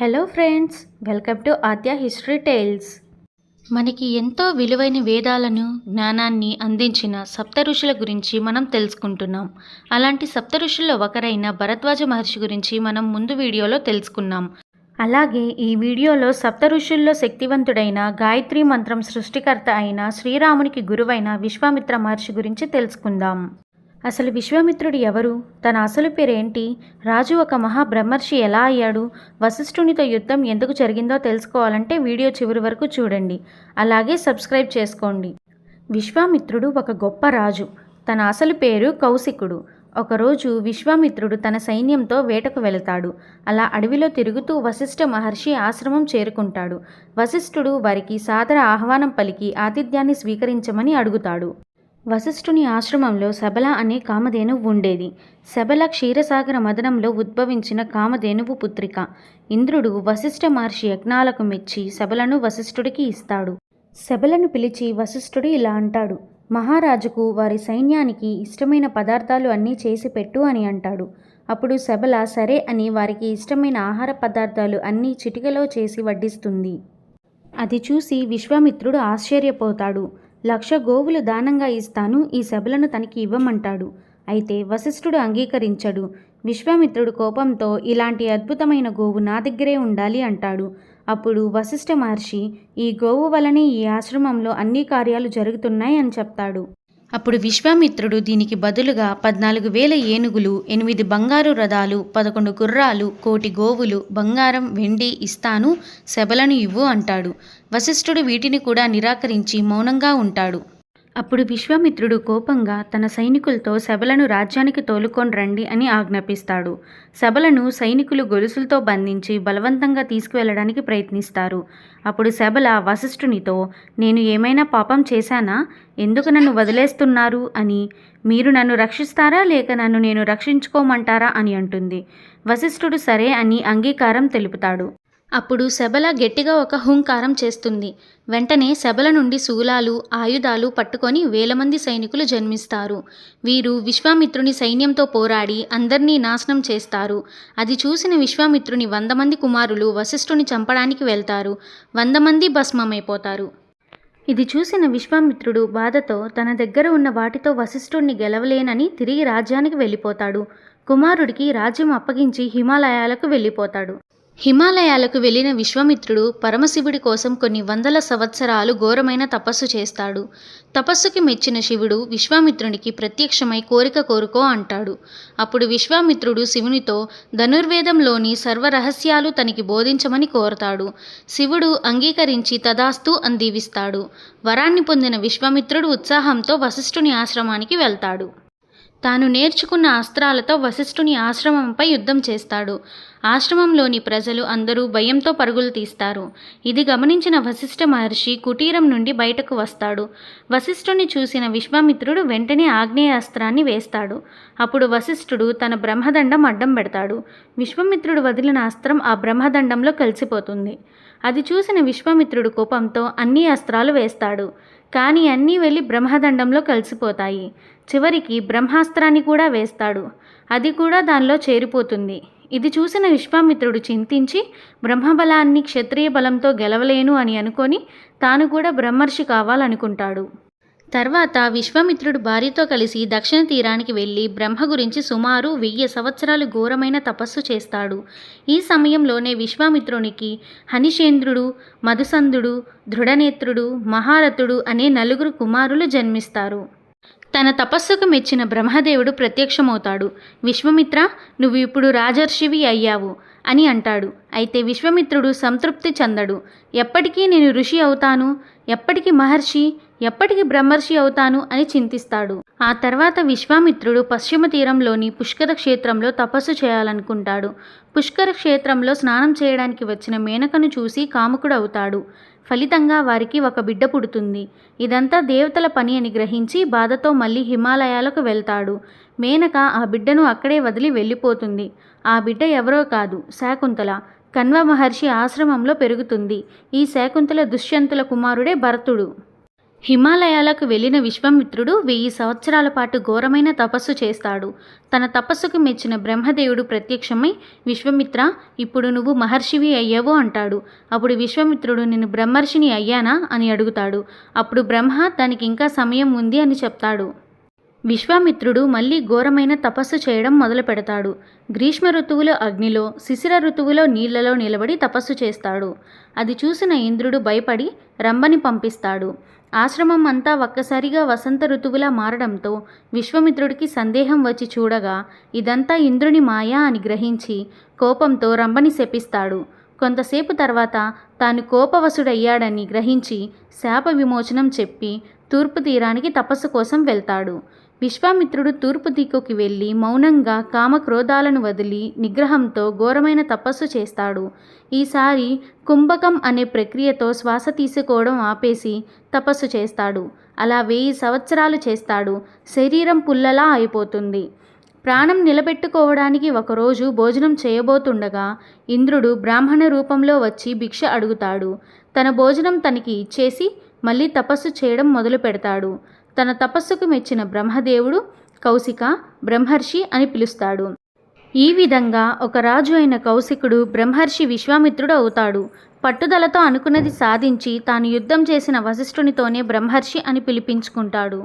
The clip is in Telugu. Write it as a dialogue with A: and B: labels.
A: Hello friends welcome to Aadya history tales. మనకి ఎంతో విలువైన వేదాలను జ్ఞానాన్ని అందించిన సప్త ఋషుల గురించి మనం తెలుసుకుంటున్నాం. అలాంటి సప్త ఋషుల్లో ఒకరైన భరద్వాజ మహర్షి గురించి మనం ముందు వీడియోలో తెలుసుకున్నాం. అలాగే ఈ వీడియోలో సప్త ఋషుల్లో శక్తివంతుడైన గాయత్రి మంత్రం సృష్టికర్త అయిన శ్రీరామునికి గురువైన విశ్వామిత్ర మహర్షి గురించి తెలుసుకుందాం. అసలు విశ్వామిత్రుడు ఎవరు? తన అసలు పేరేంటి? రాజు ఒక మహాబ్రహ్మర్షి ఎలా అయ్యాడు? వశిష్ఠునితో యుద్ధం ఎందుకు జరిగిందో తెలుసుకోవాలంటే వీడియో చివరి వరకు చూడండి. అలాగే సబ్స్క్రైబ్ చేసుకోండి. విశ్వామిత్రుడు ఒక గొప్ప రాజు. తన అసలు పేరు కౌశికుడు. ఒకరోజు విశ్వామిత్రుడు తన సైన్యంతో వేటకు వెళతాడు. అలా అడవిలో తిరుగుతూ వశిష్ఠ మహర్షి ఆశ్రమం చేరుకుంటాడు. వశిష్ఠుడు వారికి సాదర ఆహ్వానం పలికి ఆతిథ్యాన్ని స్వీకరించమని అడుగుతాడు. వశిష్ఠుని ఆశ్రమంలో శబల అనే కామధేనువు ఉండేది. శబల క్షీరసాగర మదనంలో ఉద్భవించిన కామధేనువు పుత్రిక. ఇంద్రుడు వశిష్ఠ మహర్షి యజ్ఞాలకు మెచ్చి శబలను వశిష్ఠుడికి ఇస్తాడు. శబలను పిలిచి వశిష్ఠుడు ఇలా అంటాడు. మహారాజుకు వారి సైన్యానికి ఇష్టమైన పదార్థాలు అన్నీ చేసి పెట్టు అని అంటాడు. అప్పుడు శబల సరే అని వారికి ఇష్టమైన ఆహార పదార్థాలు అన్నీ చిటికలో చేసి వడ్డిస్తుంది. అది చూసి విశ్వామిత్రుడు ఆశ్చర్యపోతాడు. లక్ష గోవులు దానంగా ఇస్తాను ఈ సభలను తనకి ఇవ్వమంటాడు. అయితే వశిష్ఠుడు అంగీకరించడు. విశ్వామిత్రుడు కోపంతో ఇలాంటి అద్భుతమైన గోవు నా దగ్గరే ఉండాలి అంటాడు. అప్పుడు వశిష్ఠ మహర్షి ఈ గోవు వలనే ఈ ఆశ్రమంలో అన్ని కార్యాలు జరుగుతున్నాయి అని చెప్తాడు. అప్పుడు విశ్వామిత్రుడు దీనికి బదులుగా పద్నాలుగు వేల ఏనుగులు ఎనిమిది బంగారు రథాలు పదకొండు గుర్రాలు కోటి గోవులు బంగారం వెండి ఇస్తాను శబలను ఇవ్వు అంటాడు. వశిష్ఠుడు వీటిని కూడా నిరాకరించి మౌనంగా ఉంటాడు. అప్పుడు విశ్వామిత్రుడు కోపంగా తన సైనికులతో శబలను రాజ్యానికి తోలుకొని రండి అని ఆజ్ఞాపిస్తాడు. శబలను సైనికులు గొలుసులతో బంధించి బలవంతంగా తీసుకువెళ్ళడానికి ప్రయత్నిస్తారు. అప్పుడు శబల వశిష్ఠునితో నేను ఏమైనా పాపం చేశానా? ఎందుకు నన్ను వదిలేస్తున్నారు అని మీరు నన్ను రక్షిస్తారా? లేక నన్ను నేను రక్షించుకోమంటారా అని అంటుంది. వశిష్ఠుడు సరే అని అంగీకారం తెలుపుతాడు. అప్పుడు శబల గట్టిగా ఒక హుంకారం చేస్తుంది. వెంటనే శబల నుండి శూలాలు ఆయుధాలు పట్టుకొని వేల మంది సైనికులు జన్మిస్తారు. వీరు విశ్వామిత్రుని సైన్యంతో పోరాడి అందరినీ నాశనం చేస్తారు. అది చూసిన విశ్వామిత్రుని వంద మంది కుమారులు వశిష్ఠుని చంపడానికి వెళ్తారు. వంద మంది భస్మమైపోతారు. ఇది చూసిన విశ్వామిత్రుడు బాధతో తన దగ్గర ఉన్న వాటితో వశిష్ఠుణ్ణి గెలవలేనని తిరిగి రాజ్యానికి వెళ్ళిపోతాడు. కుమారుడికి రాజ్యం అప్పగించి హిమాలయాలకు వెళ్ళిపోతాడు. హిమాలయాలకు వెళ్ళిన విశ్వామిత్రుడు పరమశివుడి కోసం కొన్ని వందల సంవత్సరాలు ఘోరమైన తపస్సు చేస్తాడు. తపస్సుకి మెచ్చిన శివుడు విశ్వామిత్రునికి ప్రత్యక్షమై కోరిక కోరుకో అంటాడు. అప్పుడు విశ్వామిత్రుడు శివునితో ధనుర్వేదంలోని సర్వరహస్యాలు తనకి బోధించమని కోరతాడు. శివుడు అంగీకరించి తదాస్తు అందీవిస్తాడు వరాన్ని పొందిన విశ్వామిత్రుడు ఉత్సాహంతో వశిష్ఠుని ఆశ్రమానికి వెళ్తాడు. తాను నేర్చుకున్న అస్త్రాలతో వశిష్ఠుని ఆశ్రమంపై యుద్ధం చేస్తాడు. ఆశ్రమంలోని ప్రజలు అందరూ భయంతో పరుగులు తీస్తారు. ఇది గమనించిన వశిష్ఠ మహర్షి కుటీరం నుండి బయటకు వస్తాడు. వశిష్ఠుని చూసిన విశ్వామిత్రుడు వెంటనే ఆగ్నేయాస్త్రాన్ని వేస్తాడు. అప్పుడు వశిష్ఠుడు తన బ్రహ్మదండం అడ్డం పెడతాడు. విశ్వామిత్రుడు వదిలిన అస్త్రం ఆ బ్రహ్మదండంలో కలిసిపోతుంది. అది చూసిన విశ్వామిత్రుడు కోపంతో అన్ని అస్త్రాలు వేస్తాడు. కానీ అన్నీ వెళ్ళి బ్రహ్మదండంలో కలిసిపోతాయి. చివరికి బ్రహ్మాస్త్రాన్ని కూడా వేస్తాడు. అది కూడా దానిలో చేరిపోతుంది. ఇది చూసిన విశ్వామిత్రుడు చింతించి బ్రహ్మబలాన్ని క్షత్రియ బలంతో గెలవలేను అని అనుకొని తాను కూడా బ్రహ్మర్షి కావాలనుకుంటాడు. తర్వాత విశ్వామిత్రుడు భార్యతో కలిసి దక్షిణ తీరానికి వెళ్ళి బ్రహ్మ గురించి సుమారు వెయ్యి సంవత్సరాలు ఘోరమైన తపస్సు చేస్తాడు. ఈ సమయంలోనే విశ్వామిత్రునికి హనిషేంద్రుడు మధుసంధుడు దృఢనేత్రుడు మహారథుడు అనే నలుగురు కుమారులు జన్మిస్తారు. తన తపస్సుకు మెచ్చిన బ్రహ్మదేవుడు ప్రత్యక్షమవుతాడు. విశ్వమిత్ర నువ్వు ఇప్పుడు రాజర్షివి అయ్యావు అని అంటాడు. అయితే విశ్వమిత్రుడు సంతృప్తి చెందడు. ఎప్పటికీ నేను ఋషి అవుతాను? ఎప్పటికీ మహర్షి? ఎప్పటికి బ్రహ్మర్షి అవుతాను? అని చింతిస్తాడు. ఆ తర్వాత విశ్వామిత్రుడు పశ్చిమ తీరంలోని పుష్కర క్షేత్రంలో తపస్సు చేయాలనుకుంటాడు. పుష్కర క్షేత్రంలో స్నానం చేయడానికి వచ్చిన మేనకను చూసి కాముకుడు అవుతాడు ఫలితంగా వారికి ఒక బిడ్డ పుడుతుంది. ఇదంతా దేవతల పని అని గ్రహించి బాధతో మళ్ళీ హిమాలయాలకు వెళ్తాడు. మేనక ఆ బిడ్డను అక్కడే వదిలి వెళ్ళిపోతుంది. ఆ బిడ్డ ఎవరో కాదు శాకుంతల. కన్వ మహర్షి ఆశ్రమంలో పెరుగుతుంది. ఈ శాకుంతల దుష్యంతుల కుమారుడే భరతుడు. హిమాలయాలకు వెళ్ళిన విశ్వామిత్రుడు వెయ్యి సంవత్సరాల పాటు ఘోరమైన తపస్సు చేస్తాడు. తన తపస్సుకు మెచ్చిన బ్రహ్మదేవుడు ప్రత్యక్షమై విశ్వామిత్ర ఇప్పుడు నువ్వు మహర్షివి అయ్యావో అంటాడు. అప్పుడు విశ్వమిత్రుడు నేను బ్రహ్మర్షిని అయ్యానా? అని అడుగుతాడు. అప్పుడు బ్రహ్మ దానికి ఇంకా సమయం ఉంది అని చెప్తాడు. విశ్వామిత్రుడు మళ్ళీ ఘోరమైన తపస్సు చేయడం మొదలు పెడతాడు. గ్రీష్మ ఋతువులో అగ్నిలో శిశిర ఋతువులో నీళ్ళలో నిలబడి తపస్సు చేస్తాడు. అది చూసిన ఇంద్రుడు భయపడి రంభని పంపిస్తాడు. ఆశ్రమం అంతా ఒక్కసారిగా వసంత ఋతువులా మారడంతో విశ్వామిత్రుడికి సందేహం వచ్చి చూడగా ఇదంతా ఇంద్రుని మాయా అని గ్రహించి కోపంతో రంభని శపిస్తాడు. కొంతసేపు తర్వాత తాను కోపవశుడయ్యాడని గ్రహించి శాప విమోచనం చెప్పి తూర్పు తీరానికి తపస్సు కోసం వెళ్తాడు. విశ్వామిత్రుడు తూర్పు దిక్కుకి వెళ్ళి మౌనంగా కామక్రోధాలను వదిలి నిగ్రహంతో ఘోరమైన తపస్సు చేస్తాడు. ఈసారి కుంభకం అనే ప్రక్రియతో శ్వాస తీసుకోవడం ఆపేసి తపస్సు చేస్తాడు. అలా వెయ్యి సంవత్సరాలు చేస్తాడు. శరీరం పుల్లలా అయిపోతుంది. ప్రాణం నిలబెట్టుకోవడానికి ఒకరోజు భోజనం చేయబోతుండగా ఇంద్రుడు బ్రాహ్మణ రూపంలో వచ్చి భిక్ష అడుగుతాడు. తన భోజనం తనకి ఇచ్చేసి మళ్ళీ తపస్సు చేయడం మొదలు పెడతాడు తన తపస్సుకు మెచ్చిన బ్రహ్మదేవుడు కౌశిక బ్రహ్మర్షి అని పిలుస్తాడు. ఈ విధంగా ఒక రాజు అయిన కౌశికుడు బ్రహ్మర్షి విశ్వామిత్రుడు అవుతాడు. పట్టుదలతో అనుకున్నది సాధించి తాను యుద్ధం చేసిన వశిష్ఠునితోనే బ్రహ్మర్షి అని పిలిపించుకుంటాడు.